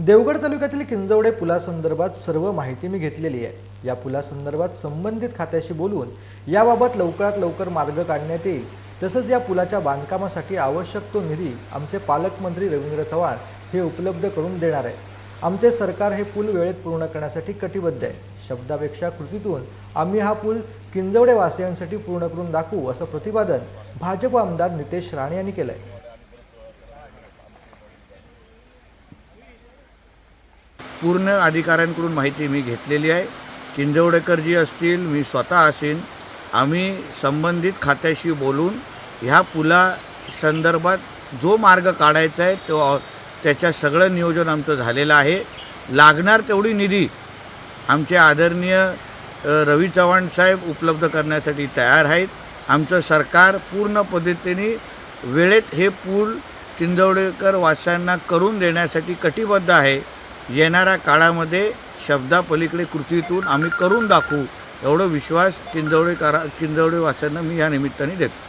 देवगड तालुक्यातील किंजवडे पुलासंदर्भात सर्व माहिती मी घेतलेली आहे. या पुलासंदर्भात संबंधित खात्याशी बोलून याबाबत लवकरात लवकर मार्ग काढण्यात येईल. तसंच या पुलाच्या बांधकामासाठी आवश्यक तो निधी आमचे पालकमंत्री रवींद्र चव्हाण हे उपलब्ध करून देणार आहे आमचे सरकार हे पूल वेळेत पूर्ण करण्यासाठी कटिबद्ध आहे. शब्दापेक्षा कृतीतून आम्ही हा पूल किंजवडे वासियांसाठी पूर्ण करून दाखवू असं प्रतिपादन भाजप आमदार नितेश राणे यांनी केलं आहे पूर्ण अधिकाऱ्यांकडून माहिती मी घेतलेली आहे. किंजवडेकरजी असतील मी स्वतः असेन. आम्ही संबंधित खात्याशी बोलून ह्या पुला संदर्भात जो मार्ग काढायचा आहे तो त्याच्या सगळं नियोजन आमचं झालेलं आहे. लागणार तेवढी निधी आमचे आदरणीय रवी चव्हाण साहेब उपलब्ध करण्यासाठी तयार आहेत. आमचं सरकार पूर्ण पद्धतीने वेळेत हे पूल किंजवडेकर वासांना करून देण्यासाठी कटिबद्ध आहे. येणाऱ्या काळामध्ये शब्दापलीकडे कृतीतून आम्ही करून दाखवू. एवढं विश्वास चिंजवडेकारा चिंजवळे वाचांना मी या निमित्ताने देतो.